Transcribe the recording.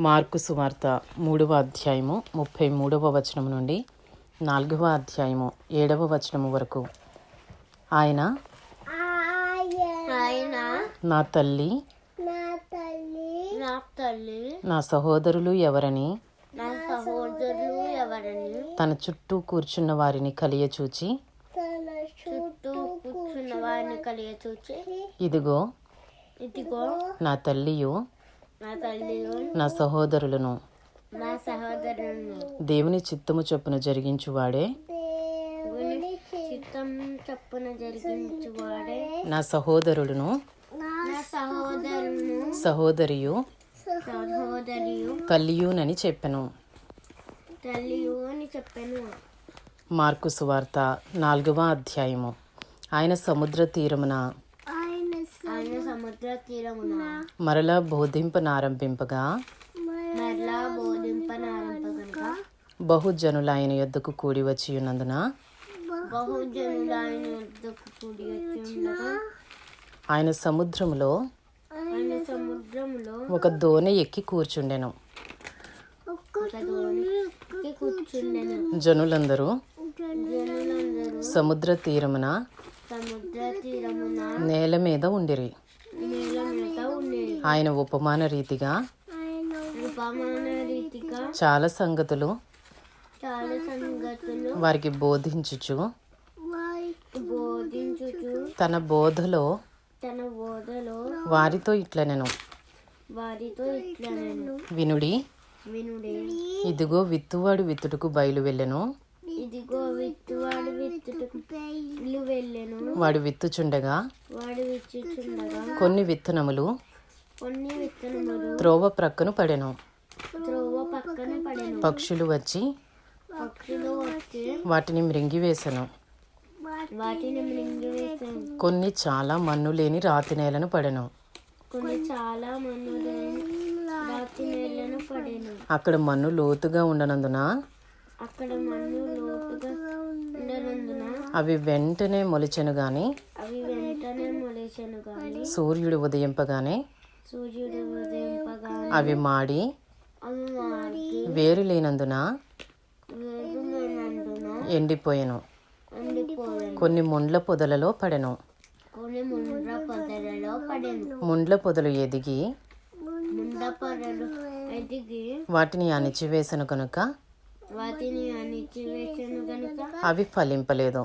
Mark సువార్త మూడవ అధ్యాయము ముప్పై మూడవ వచనం నుండి నాలుగవ అధ్యాయము ఏడవ వచనము వరకు. ఆయన ఆయన నా తల్లి నా తల్లి నా తల్లి నా సహోదరులు ఎవరని? నా సహోదరులు ఎవరని? తన చుట్టూ కూర్చున్న వారిని కలియచూచి తన చుట్టూ కూర్చున్న వారిని కలియ చూచి ఇదిగో ఇదిగో నా తల్లియు నా సహోదరులను దేవుని చిత్తము చొప్పున జరిగించువాడే. నా సహోదరులను సహోదరియు తల్లియునని చెప్పాను. మార్కు సువార్త నాలుగవ అధ్యాయము. ఆయన సముద్ర తీరమున ఆయన ఆయన సముద్ర తీరమున మరలా బోధింపనారంభింపగా? మరలా బోధింపనారంభగా బహుజనులు ఆయన యొద్దకు కూడి వచ్చి ఉన్నందున ఆయన సముద్రములో సముద్రంలో ఒక దోణి ఎక్కి కూర్చుండెను. జనులందరూ సముద్ర తీరమున నేల మీద ఉండిరి. ఆయన ఉపమాన రీతిగా చాలా సంగతులు వారికి బోధించుచు తన బోధలో తన బోధలో వారితో ఇట్లనెను. వారితో ఇట్లా నేను వినుడి వినుడే ఇదిగో విత్తువాడు విత్తుటకు బయలు వెళ్ళను. ఇదిగో విత్తువాడు విత్తుటకు వెళ్ళెను వాడు విత్తుచుండగా వాడు విత్తుచుండగా కొన్ని విత్తనములు కొన్ని విత్తనములు త్రోవ ప్రక్కను పడెను. త్రోవ పక్కన పడెను. పక్షులు వచ్చి పక్షులు వచ్చి వాటిని మృంగివేశను వాటిని మృంగివేశాను కొన్ని చాలా మన్ను లేని రాతి నేలను పడెను. కొన్ని చాలా మన్నులు రాతి నేలను పడెను. అక్కడ మన్ను లోతుగా ఉండనందున అక్కడ మన్ను లోతుగా ఉండనందున అవి వెంటనే మొలిచెను గాని అవి వెంటనే మొలిచెను గాని సూర్యుడు ఉదయింపగానే అవి మాడి వేరు లేనందున ఎండిపోయెను. కొన్ని ముండ్ల పొదలలో పడెను. ముండ్ల పొదలు ఎదిగి వాటిని అణిచివేసను కనుక అవి ఫలింపలేదు.